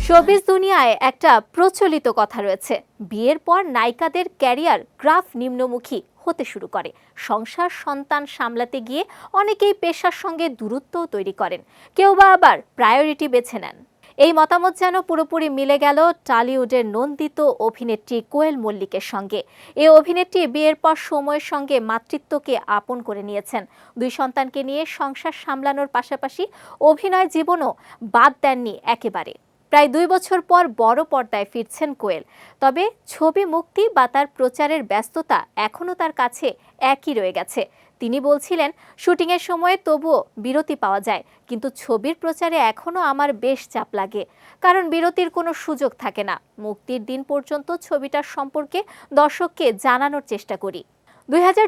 Showbiz দুনিয়ায় একটা প্রচলিত কথা রয়েছে। বিয়ের পর নায়িকাদের ক্যারিয়ার গ্রাফ নিম্নমুখী হতে শুরু করে। সংসার সন্তান সামলাতে গিয়ে অনেকেই পেশার সঙ্গে দূরত্বও তৈরি করেন। কেউ বা আবার প্রায়োরিটি বেছে নেন। এই মতামত যেন পুরোপুরি মিলে গেল টালিউডের নন্দিত অভিনেত্রী কোয়েল মল্লিকের সঙ্গে। এই অভিনেত্রী বিয়ের পর সময়ের সঙ্গে মাতৃত্বকে আপন করে নিয়েছেন। দুই সন্তানকে নিয়ে সংসার সামলানোর পাশাপাশি অভিনয় জীবনও বাদ দেননি একেবারে। প্রায় দুই বছর পর বড় পর্দায় ফিরছেন কোয়েল। তবে ছবি মুক্তি বা তার প্রচারের ব্যস্ততা এখনও তার কাছে একই রয়ে গেছে। তিনি বলছিলেন, শুটিংয়ের সময় তবুও বিরতি পাওয়া যায়, কিন্তু ছবির প্রচারে এখনও আমার বেশ চাপ লাগে। কারণ বিরতির কোনো সুযোগ থাকে না। মুক্তির দিন পর্যন্ত ছবিটার সম্পর্কে দর্শককে জানানোর চেষ্টা করি। দুই হাজার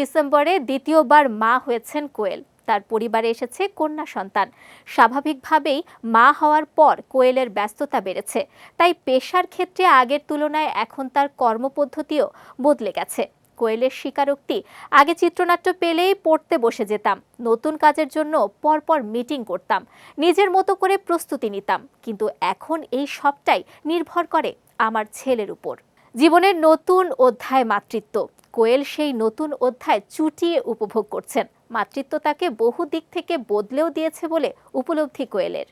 ডিসেম্বরে দ্বিতীয়বার মা হয়েছেন কোয়েল। তার পরিবারে এসেছে কন্যা সন্তান। স্বাভাবিকভাবেই মা হওয়ার পর কোয়েলের ব্যস্ততা বেড়েছে। তাই পেশার ক্ষেত্রে আগের তুলনায় এখন তার কর্মপদ্ধতিও বদলে গেছে। কোয়েলের স্বীকারোক্তি, আগে চিত্রনাট্য পেলেই পড়তে বসে যেতাম, নতুন কাজের জন্য পরপর মিটিং করতাম, নিজের মতো করে প্রস্তুতি নিতাম, কিন্তু এখন এই সবটাই নির্ভর করে আমার ছেলের উপর। জীবনের নতুন অধ্যায় মাতৃত্ব। কোয়েল সেই নতুন অধ্যায় চুটিয়ে উপভোগ করছেন। মাতৃত্ব তাকে বহু দিক থেকে বদলেও দিয়েছে বলে উপলব্ধি কোয়েলের।